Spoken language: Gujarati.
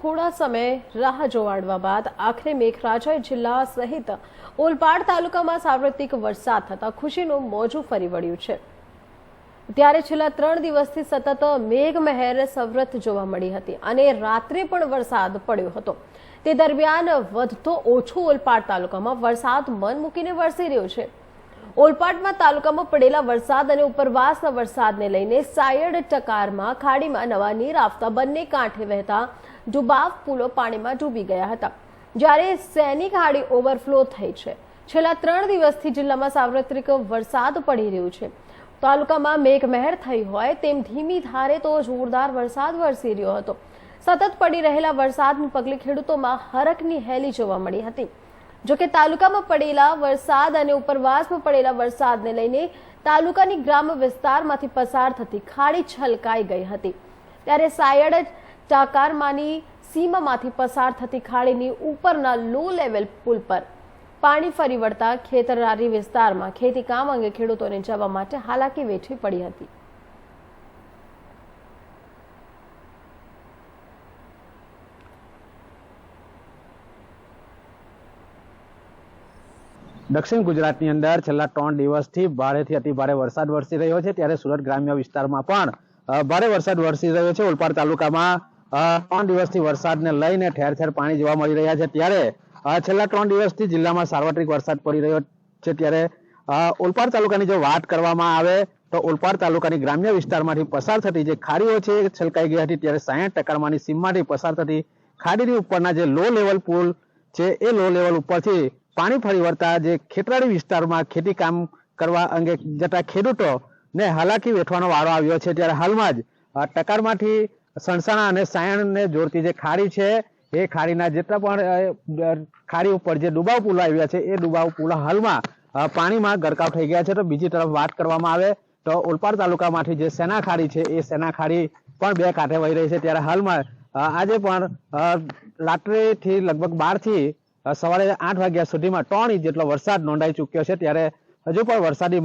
થોડા સમય રાહ જોવાડવા બાદ આખરે મેઘરાજાએ જિલ્લા સહિત ઓલપાડ તાલુકામાં સાર્વત્રિક વરસાદ થતા ખુશીનું મોજું ફરી વળ્યું છે. ત્યારે છેલ્લા ત્રણ દિવસથી સતત મેઘમહેર સવ્રત જોવા મળી હતી અને રાત્રે પણ વરસાદ પડ્યો હતો. તે દરમિયાન વધતો ઓછો ઓલપાડ તાલુકામાં વરસાદ મન મૂકીને વરસી રહ્યો છે. ઓલપાડમાં તાલુકામાં પડેલા વરસાદ અને ઉપરવાસના વરસાદને લઈને સાયડ ટકારમાં ખાડીમાં નવા નીર આવતા બંને કાંઠે વહેતા ડુબાવ પુલો પાણીમાં ડૂબી ગયા હતા. જ્યારે સૈનિક ખાડી ઓવરફ્લો થઈ છે. છેલ્લા ત્રણ દિવસથી જિલ્લામાં સાર્વત્રિક વરસાદ પડી રહ્યો છે. તાલુકામાં મેઘમહેર થઈ હોય તેમ ધીમી ધારે તો જોરદાર વરસાદ વરસી રહ્યો હતો. સતત પડી રહેલા વરસાદને પગલે ખેડૂતોમાં હરખની હેલી જોવા મળી હતી. જોકે તાલુકામાં પડેલા વરસાદ અને ઉપરવાસમાં પડેલા વરસાદને લઈને તાલુકાની ગ્રામ્ય વિસ્તારમાંથી પસાર થતી ખાડી છલકાઈ ગઈ હતી. ત્યારે સાયડ ટાકારમાની સીમામાંથી પસાર થતી ખાડીની ઉપરના લો લેવલ પુલ પર પાણી ફરી વળતા ખેતરારી વિસ્તારમાં ખેતી કામ અંગે ખેડૂતોને જવા માટે હાલાકી વેઠવી પડી હતી. દક્ષિણ ગુજરાતની અંદર છેલ્લા ત્રણ દિવસથી ભારેથી અતિ ભારે વરસાદ વરસી રહ્યો છે. ત્યારે સુરત ગ્રામ્ય વિસ્તારમાં પણ ભારે વરસાદ વરસી રહ્યો છે. ઓલપાડ તાલુકામાં ત્રણ દિવસથી વરસાદને લઈને ઠેર ઠેર પાણી જોવા મળી રહ્યા છે. ત્યારે છેલ્લા ત્રણ દિવસથી જિલ્લામાં સાર્વત્રિક વરસાદ પડી રહ્યો છે. ત્યારે ઓલપાડ તાલુકાની જો વાત કરવામાં આવે, તો ઓલપાડ તાલુકાની ગ્રામ્ય વિસ્તારમાંથી પસાર થતી જે ખાડીઓ છે, એ છલકાઈ ગઈ હતી. ત્યારે સાયઠ ટકામાંની સીમમાંથી પસાર થતી ખાડીની ઉપરના જે લો લેવલ પુલ છે, એ લો લેવલ ઉપરથી પાણી ફરી વળતા જે ખેતરાળી વિસ્તારમાં ખેતી કામ કરવા અંગે જતા ખેડૂતો ને હાલાકી વેઠવાનો વારો આવ્યો છે. ત્યારે હાલમાં જ ટકારમાંથી સણસાણા અને સાયણને જોડતી જે ખાડી છે, એ ખાડીના જેટલા પણ ખાડી ઉપર જે ડુબાવ પુલો આવ્યા છે, એ ડુબાવ પુલ હાલમાં પાણીમાં ગરકાવ થઈ ગયા છે. તો બીજી તરફ વાત કરવામાં આવે તો ઓલપાડ તાલુકામાંથી જે સેના ખાડી છે, એ સેના ખાડી પણ બે કાંઠે વહી રહી છે. ત્યારે હાલમાં આજે પણ રાત્રેથી લગભગ બારથી સવારે આઠ વાગ્યા સુધીમાં ત્રણ ઇંચ જેટલો વરસાદ નોંધાઈ ચૂક્યો છે. ત્યારે હજુ પણ વરસાદી